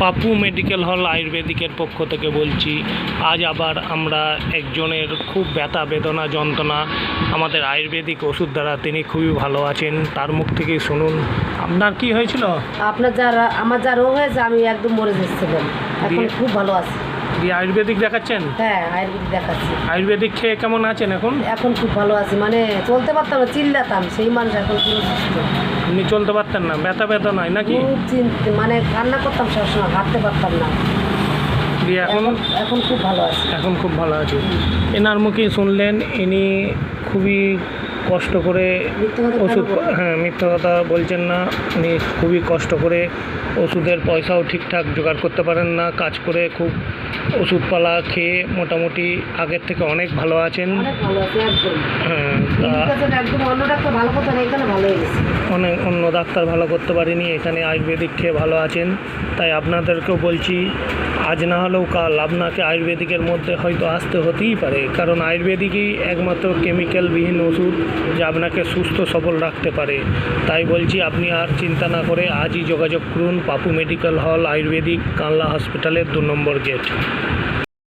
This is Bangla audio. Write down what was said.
পাপু মেডিকেল হল আয়ুর্বেদিকের পক্ষ থেকে বলছি আজ আবার আমরা একজনের খুব ব্যথা বেদনা যন্ত্রণা আমাদের আয়ুর্বেদিক ওষুধ দ্বারা তিনি খুবই ভালো আছেন। তার মুখ থেকে শুনুন আপনার কি হয়েছিল? আপনার যারা আমার যা রোগ হয়েছে আমি একদম মরে যাচ্ছিলাম। এখন খুব ভালো আছি। দিয়ে আয়ুর্বেদিক দেখাচ্ছেন? হ্যাঁ আয়ুর্বেদিক দেখাচ্ছি। আয়ুর্বেদিক খেয়ে কেমন আছেন এখন? এখন খুব ভালো আছি। মানে চলতে পারতাম না চিল্লাতাম। সেই মানুষ এখন পুরো সুস্থ। আপনি চলতে পারতেন না ব্যথা বেদনায় নাকি? খুব মানে কান্না করতাম সবসময় হাঁটতে পারতাম না। এখন এখন খুব ভালো আছি। এখন খুব ভালো আছে। এনার মুখে শুনলেন ইনি খুবই কষ্ট করে ওষুধ? হ্যাঁ মিথ্যা কথা বলছেন না। উনি খুবই কষ্ট করে ওষুধের পয়সাও ঠিকঠাক জোগাড় করতে পারেন না। কাজ করে খুব ওষুধপালা খেয়ে মোটামুটি আগের থেকে অনেক ভালো আছেন। অনেক হ্যাঁ অনেক অন্য ডাক্তার ভালো করতে পারিনি এখানে আয়ুর্বেদিক খেয়ে ভালো আছেন। তাই আপনাদেরকেও বলছি আজ না হলেও কাল আপনাকে আয়ুর্বেদিকের মধ্যে হয়তো আসতে হতেই পারে, কারণ আয়ুর্বেদিকই একমাত্র কেমিক্যালবিহীন ওষুধ যা আপনাকে সুস্থ, সবল রাখতে পারে। তাই বলছি, আপনি আর চিন্তা না করে আজই যোগাযোগ করুন পাপু মেডিকেল হল আয়ুর্বেদিক কানলা হসপিটালের দু নম্বর গেট।